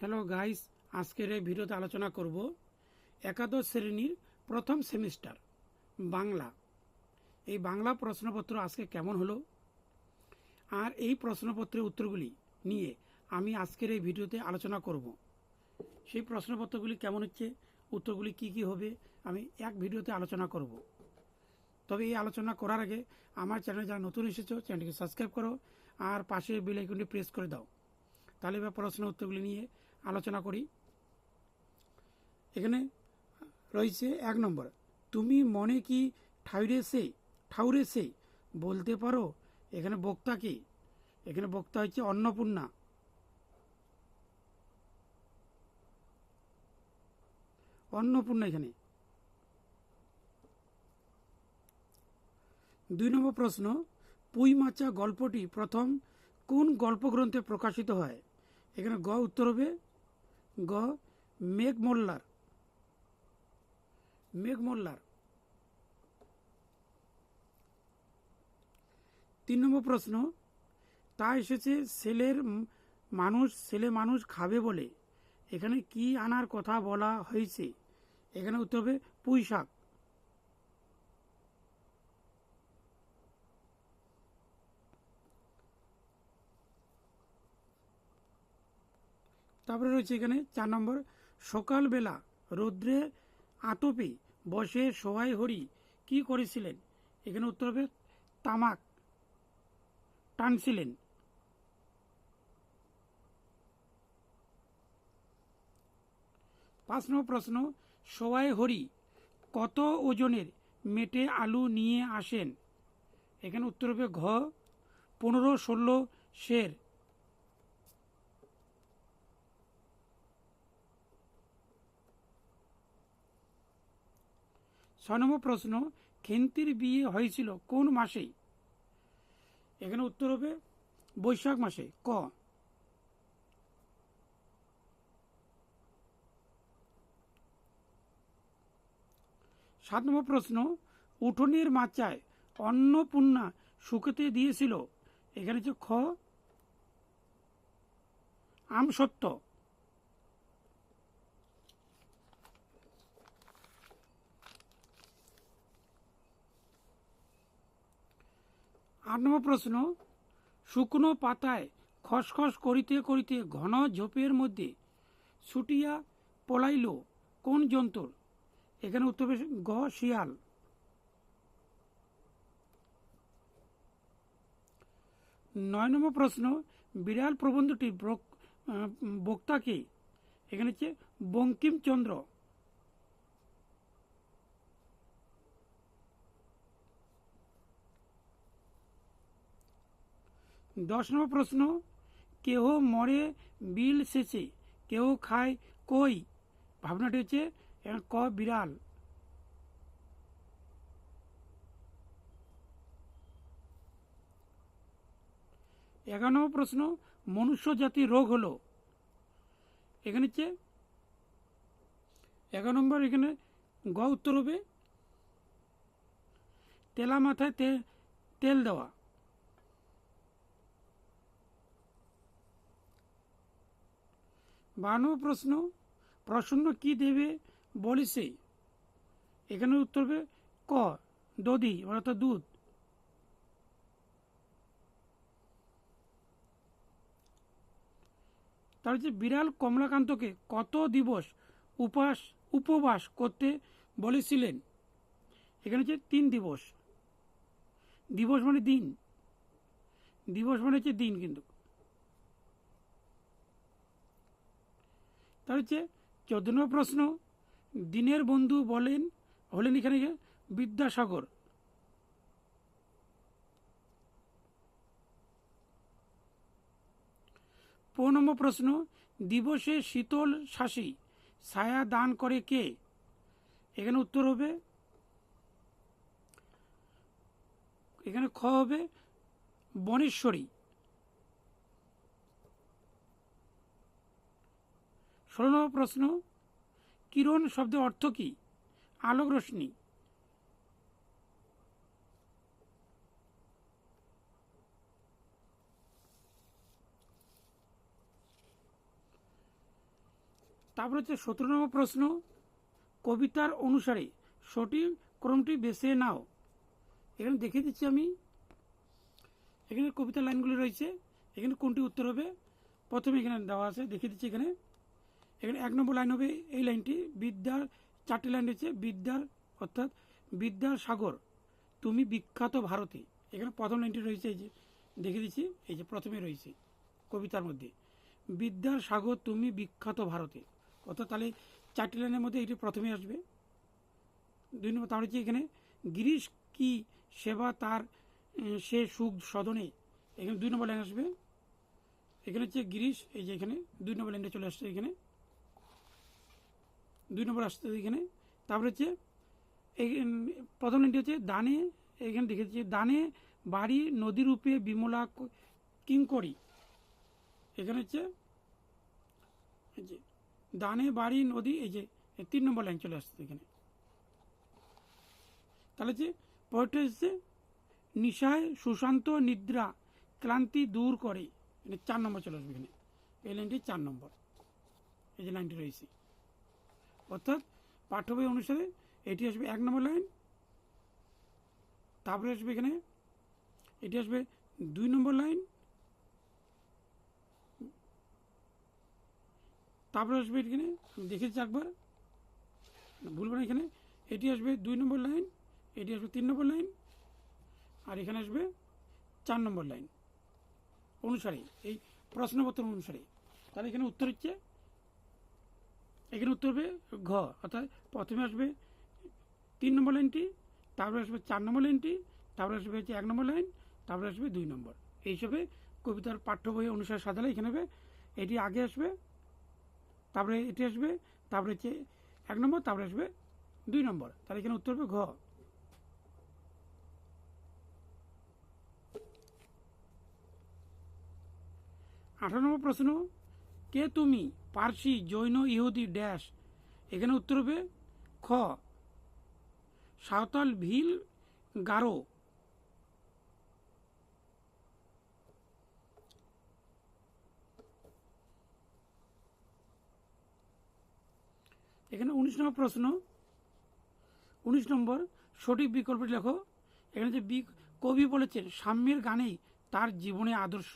Hello guys, আজকের এই ভিডিওতে আলোচনা করব একাদশ শ্রেণির প্রথম সেমিস্টার, বাংলা। এই বাংলা প্রশ্নপত্র আজকে কেমন হলো? আর এই প্রশ্নপত্রের উত্তরগুলি নিয়ে আমি আজকের এই ভিডিওতে আলোচনা করব। সেই প্রশ্নপত্রগুলি কেমন হচ্ছে? উত্তরগুলি কি কি হবে? আমি এক ভিডিওতে আলোচনা করব। তবে এই আলোচনা করার আগে আমার চ্যানেলে যারা নতুন এসেছ, চ্যানেলটিকে সাবস্ক্রাইব করো আর পাশে বেল আইকনটি প্রেস করে দাও। তাহলে এবার প্রশ্ন উত্তরগুলি নিয়ে আলোচনা করি। এখানে রয়েছে এক নম্বর, তুমি মনে কি ঠাউরে সে ঠাউরে সে বলতে পারো? এখানে বক্তা কি? এখানে বক্তা হচ্ছে অন্নপূর্ণা। অন্নপূর্ণা এখানে। দুই নম্বর প্রশ্ন, পুই মাচা গল্পটি প্রথম কোন গল্পগ্রন্থে প্রকাশিত হয়? এখানে গ উত্তর হবে গ, মেঘ মোল্লার। মেঘ মোল্লার। তিন নম্বর প্রশ্ন, তা এসেছে ছেলের মানুষ, ছেলে মানুষ খাবে বলে। এখানে কি আনার কথা বলা হয়েছে? এখানে উত্তর হবে পুঁই শাক তারপরে রয়েছে এখানে চার নম্বর, সকালবেলা রৌদ্রে আতপে বসে সবাই হরি, কি করেছিলেন? এখানে উত্তর হবে তামাক টানছিলেন। পাঁচ নম্বর প্রশ্ন, সবাই হরি, কত ওজনের মেটে আলু নিয়ে আসেন? এখানে উত্তর হবে ঘ, পনেরো, ষোলো, শের। ছয় নম্বর প্রশ্ন, খেন্তির বিয়ে হয়েছিল কোন মাসে? এখানে উত্তর হবে বৈশাখ মাসে, ক। সাত নম্বর প্রশ্ন, উঠোনের মাচায় অন্নপূর্ণা শুকোতে দিয়েছিল। এখানে হচ্ছে খ। আম সত্য। আট নম্বর প্রশ্ন শুকনো পাতায় খসখস করিতে করিতে ঘন ঝোপের মধ্যে ছুটিয়া পলাইল কোন জন্তুর এখানে উত্তর গ শিয়াল। নয় নম্বর প্রশ্ন বিড়াল প্রবন্ধটি ব্রক- আহ, বক্তা এখানে হচ্ছে বঙ্কিমচন্দ্র দশ নম্বর প্রশ্ন, কেহ মরে বিল শেষে, কেহ খায় কই? ভাবনাটি হচ্ছে ক বিড়াল? এগারো নম্বর প্রশ্ন, মনুষ্য জাতির রোগ হলো? এখানে হচ্ছে, এগারো নম্বর এখানে গ উত্তর হবে তেলা মাথায় তেল দেওয়া। বানো প্রশ্ন, প্রসন্ন কি দেবে বলিছে? এখানে উত্তর হবে ক, দধি, অর্থাৎ দুধ। তার হচ্ছে বিড়াল কমলাকান্তকে কত দিবস উপাস উপবাস করতে বলেছিলেন? এখানে হচ্ছে তিন দিবস। দিবস মানে দিন। দিবস মানে হচ্ছে দিন কিন্তু। তার হচ্ছে চোদ্দ নম্বর প্রশ্ন, দিনের বন্ধু বলেন, হলেন এখানে? বিদ্যাসাগর পনেরো নম্বর প্রশ্ন, দিবসে শীতল শাসি ছায়া দান করে কে এখানে উত্তর হবে, এখানে খ হবে বনেশ্বরী ষোলো নম্বর প্রশ্ন, কিরণ শব্দের অর্থ কি? আলোক রশ্মি। তারপর হচ্ছে সতেরো নম্বর প্রশ্ন, কবিতার অনুসারে সঠিক ক্রমটি বেছে নাও। এখানে দেখিয়ে দিচ্ছি আমি। এখানে কবিতার লাইনগুলি রয়েছে। এখানে কোনটি উত্তর হবে? প্রথমে এখানে দেওয়া আছে, দেখিয়ে দিচ্ছি এখানে। এখানে এক নম্বর লাইন হবে এই লাইনটি বিদ্যার চারটি লাইন রয়েছে, বিদ্যার অর্থাৎ বিদ্যার সাগর। তুমি বিখ্যাত ভারতে। এখানে প্রথম লাইনটি রয়েছে এই যে দেখে দিচ্ছি, এই যে প্রথমে রয়েছে কবিতার মধ্যে। বিদ্যার সাগর, তুমি বিখ্যাত ভারতে। অর্থাৎ তাহলে চারটি লাইনের মধ্যে এটি প্রথমে আসবে। দুই নম্বর তার হচ্ছে এখানে, গিরিশ কি সেবা তার সে সুখ সদনে? এখানে দুই নম্বর লাইন আসবে। এখানে হচ্ছে গিরিশ, এই যে এখানে দুই নম্বর লাইনটা চলে আসছে এখানে। দুই নম্বর আসছে এখানে। তারপরে হচ্ছে, এই প্রথম লাইনটি হচ্ছে দানে এখানে দেখেছি দানে বাড়ি, নদী রূপে বিমলা কিঙ্করি। এখানে হচ্ছে দানে বাড়ি, নদী, এই যে তিন নম্বর লাইন চলে আসছে এখানে। তাহলে যে পরেরটা হচ্ছে, নিশায় সুশান্ত নিদ্রা ক্লান্তি দূর করে। মানে চার নম্বর চলে আসবে এখানে। এই লাইনটি চার নম্বর। এই যে লাইনটি রয়েছে। অর্থাৎ পাঠ্য বই অনুসারে এটি আসবে এক নম্বর লাইন, তারপরে আসবে এখানে, এটি আসবে দুই নম্বর লাইন, তারপরে আসবে এখানে, আমি দেখেছি একবার ভুলবো না এখানে, এটি আসবে দুই নম্বর লাইন, এটি আসবে তিন নম্বর লাইন, আর এখানে আসবে চার নম্বর লাইন, অনুসারে, এই প্রশ্নপত্র অনুসারে। তাহলে এখানে উত্তর হচ্ছে এখানে উত্তর হবে ঘ, অর্থাৎ প্রথমে আসবে তিন নম্বর লাইনটি, তারপরে আসবে চার নম্বর লাইনটি, তারপরে আসবে হচ্ছে এক নম্বর লাইন, তারপরে আসবে দুই নম্বর। এই হিসাবে কবিতার পাঠ্য বই অনুসারে সাজালে এখানে হবে, এটি আগে আসবে, তারপরে এটি আসবে, তারপরে হচ্ছে এক নম্বর, তারপরে আসবে দুই নম্বর। তাহলে এখানে উত্তর হবে ঘ। আঠারো নম্বর প্রশ্ন, কে তুমি? পার্সি জৈন ইহুদি ড্যাশ। এখানে উত্তর হবে খ। সাঁওতাল ভিল গারো। এখানে উনিশ নম্বর প্রশ্ন। উনিশ নম্বর সঠিক বিকল্পটি লেখো। এখানে যে বি কবি বলেছেন, সাম্যের গানেই তার জীবনে আদর্শ।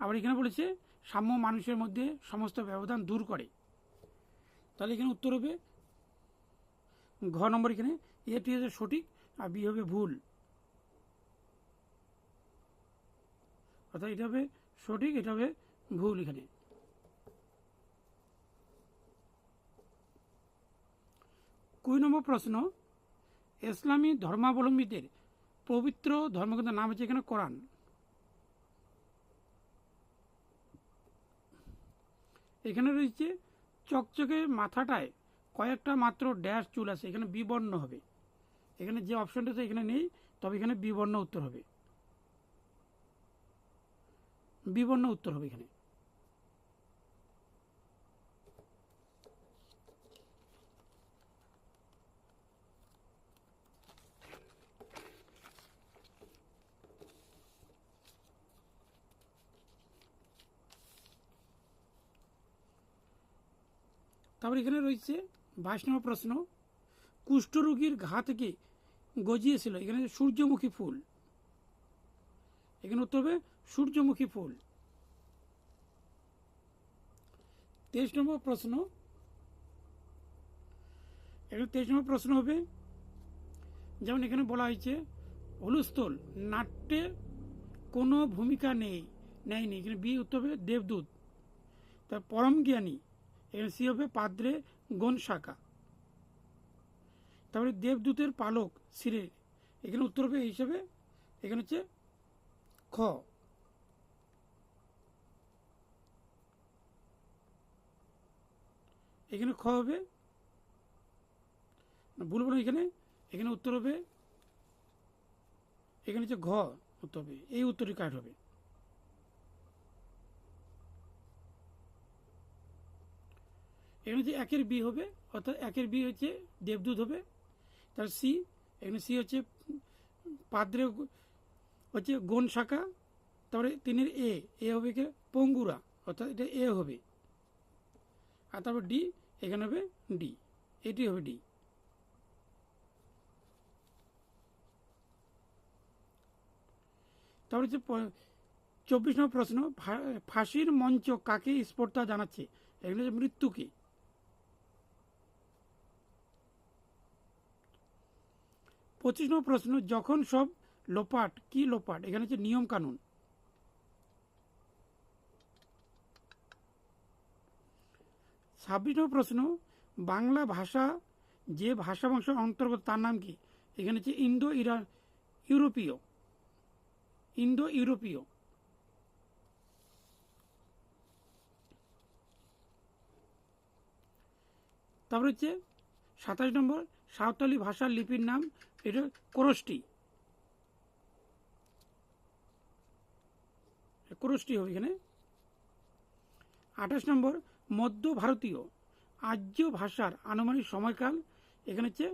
আবার এখানে বলেছে সাম্য মানুষের মধ্যে সমস্ত ব্যবধান দূর করে। তাহলে এখানে উত্তর হবে, ঘ নম্বর এখানে এটি হচ্ছে সঠিক আর বি হবে ভুল। অর্থাৎ এটা হবে সঠিক, এটা হবে ভুল এখানে। কুড়ি নম্বর প্রশ্ন, ইসলামী ধর্মাবলম্বীদের পবিত্র ধর্মগ্রন্থের নাম হচ্ছে এখানে কোরআন। এখানে রয়েছে চকচকে মাথাটায় কয়েকটা মাত্র ড্যাশ চুল আছে, এখানে বিবর্ণ হবে। এখানে যে অপশনটা আছে এখানে নেই, তবে এখানে বিবর্ণ উত্তর হবে। বিবর্ণ উত্তর হবে এখানে। তারপর এখানে রয়েছে বাইশ নম্বর প্রশ্ন কুষ্ঠরোগীর ঘা থেকে গজিয়েছিল, এখানে সূর্যমুখী ফুল, এখানে উত্তর হবে সূর্যমুখী ফুল। তেইশ নম্বর প্রশ্ন, এখানে তেইশ নম্বর প্রশ্ন হবে, যেমন এখানে বলা হয়েছে হলুস্থল নাট্যে কোনো ভূমিকা নেই, নেয়নি। এখানে বি উত্তর হবে দেবদূত। তার পরম জ্ঞানী সি হবে পাদ্রে গণ শাখা। তারপরে দেবদূতের পালক সিরে এখানে উত্তর হবে হিসাবে এখানে হচ্ছে খ। এখানে খ হবে না, ভুল বলো এখানে এখানে উত্তর হবে এখানে হচ্ছে ঘ উত্তর হবে এই উত্তরই কাট হবে। এখানে হচ্ছে একের বি হবে, অর্থাৎ একের বি হচ্ছে দেবদূত হবে, তার সি, এখানে সি হচ্ছে পাদ্রে হচ্ছে গণ শাখা, তারপরে তিনের এ এ হবে কি পঙ্গুরা, অর্থাৎ এটা এ হবে। আর তারপর ডি, এখানে হবে ডি, এটি হবে ডি। তারপর হচ্ছে চব্বিশ নম্বর প্রশ্ন ফাঁসির মঞ্চ কাকে স্পর্ধা জানাচ্ছে? এখানে হচ্ছে মৃত্যুকে। পঁচিশ নম্বর প্রশ্ন, যখন সব লোপাট, কি লোপাট? এখানে হচ্ছে নিয়ম কানুন। ছাব্বিশ নম্বর প্রশ্ন, বাংলা ভাষা, যে ভাষা বংশের অন্তর্গত, তার নাম কি? এখানে হচ্ছে ইন্দো ইরা ইউরোপীয়। ইন্দো ইউরোপীয় তারপর হচ্ছে সাতাশ নম্বর, সাঁওতালি ভাষার লিপির নাম এটা কোরষ্টি। কোরষ্টি হবে এখানে। আঠাশ নম্বর, মধ্য ভারতীয় আর্য ভাষার আনুমানিক সময়কাল এখানে হচ্ছে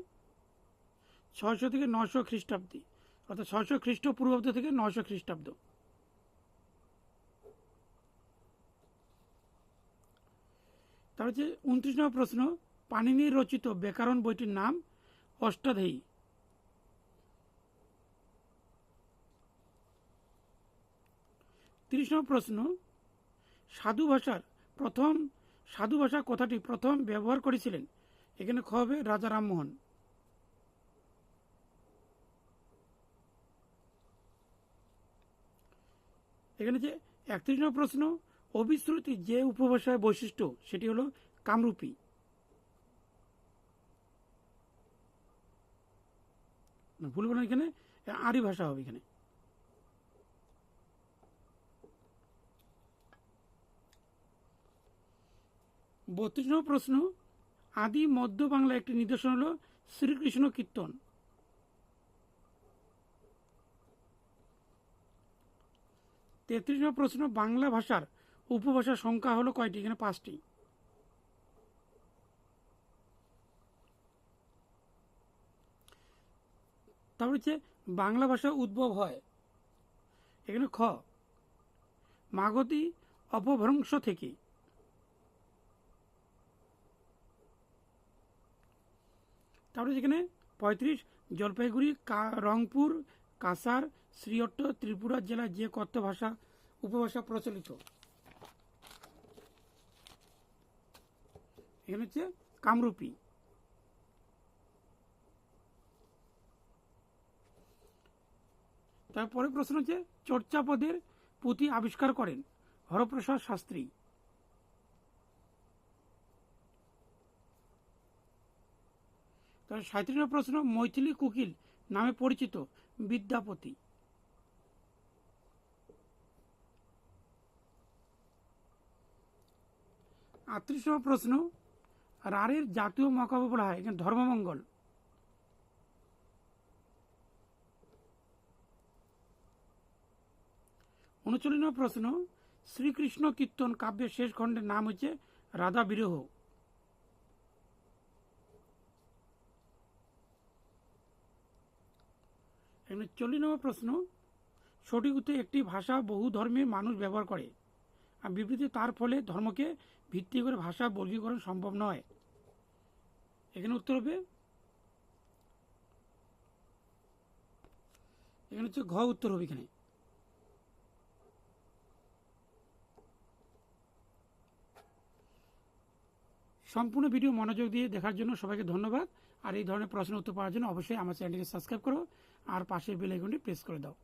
ছয়শো থেকে নশো খ্রিস্টাব্দী, অর্থাৎ ছয়শো খ্রিস্টপূর্বাব্দ থেকে নশো খ্রিস্টাব্দ। তার হচ্ছে উনত্রিশ নম্বর প্রশ্ন, পাণিনির রচিত ব্যাকরণ বইটির নাম অষ্টাধ্যায়ী। তিরিশ নম্বর প্রশ্ন, সাধু ভাষার প্রথম, সাধু ভাষা কথাটি প্রথম ব্যবহার করেছিলেন এখানে খ হবে রাজা রামমোহন। এখানে যে একত্রিশ নম্বর প্রশ্ন, অবিশ্রুতি যে উপভাষায় বৈশিষ্ট্য, সেটি হলো কামরূপী। ভুল বললাম এখানে আরি ভাষা হবে এখানে। বত্রিশ নম্বর প্রশ্ন। আদি মধ্য বাংলা একটি নিদর্শন হলো শ্রীকৃষ্ণ কীর্তন। তেত্রিশ নম্বর প্রশ্ন, বাংলা ভাষার উপভাষার সংখ্যা হলো কয়টি? এখানে পাঁচটি। তারপর হচ্ছে, বাংলা ভাষা উদ্ভব হয়। এখানে খ, মাগধী অপভ্রংশ থেকে তারপরে যেখানে পঁয়ত্রিশ জলপাইগুড়ি রংপুর, কাসার শ্রীঅট্ট ত্রিপুরা জেলায় যে কথ্য ভাষা উপভাষা প্রচলিত। এখানে হচ্ছে কামরূপী। তারপরে প্রশ্ন হচ্ছে চর্চাপদের পুঁথি আবিষ্কার করেন হরপ্রসাদ শাস্ত্রী। সাঁত্রিশ প্রশ্ন, মৈথিলি কুকিল নামে পরিচিত বিদ্যাপতি। আটত্রিশ প্রশ্ন রারের জাতীয় মহাকাব্য বলা হয় ধর্মমঙ্গল। উনচল্লিশ প্রশ্ন, শ্রীকৃষ্ণ কীর্তন কাব্যের শেষ খণ্ডের নাম হচ্ছে রাধা বিরহ। এখানে চল্লিশ নম্বর প্রশ্ন সঠিক উত্তর একটি ভাষা বহু ধর্মের মানুষ ব্যবহার করে। আর বিবৃতি তার ফলে ধর্মকে ভিত্তি করে ভাষা বর্গীকরণ সম্ভব নয়। এখানে উত্তর হবে, এখানে হচ্ছে ঘ উত্তর হবে এখানে। সম্পূর্ণ ভিডিও মনোযোগ দিয়ে দেখার জন্য সবাইকে ধন্যবাদ। আর এই ধরনের প্রশ্ন উত্তর পাওয়ার জন্য অবশ্যই আমার চ্যানেলটিকে সাবস্ক্রাইব করো। আর পাশের বেল আইকনটি প্রেস করে দাও।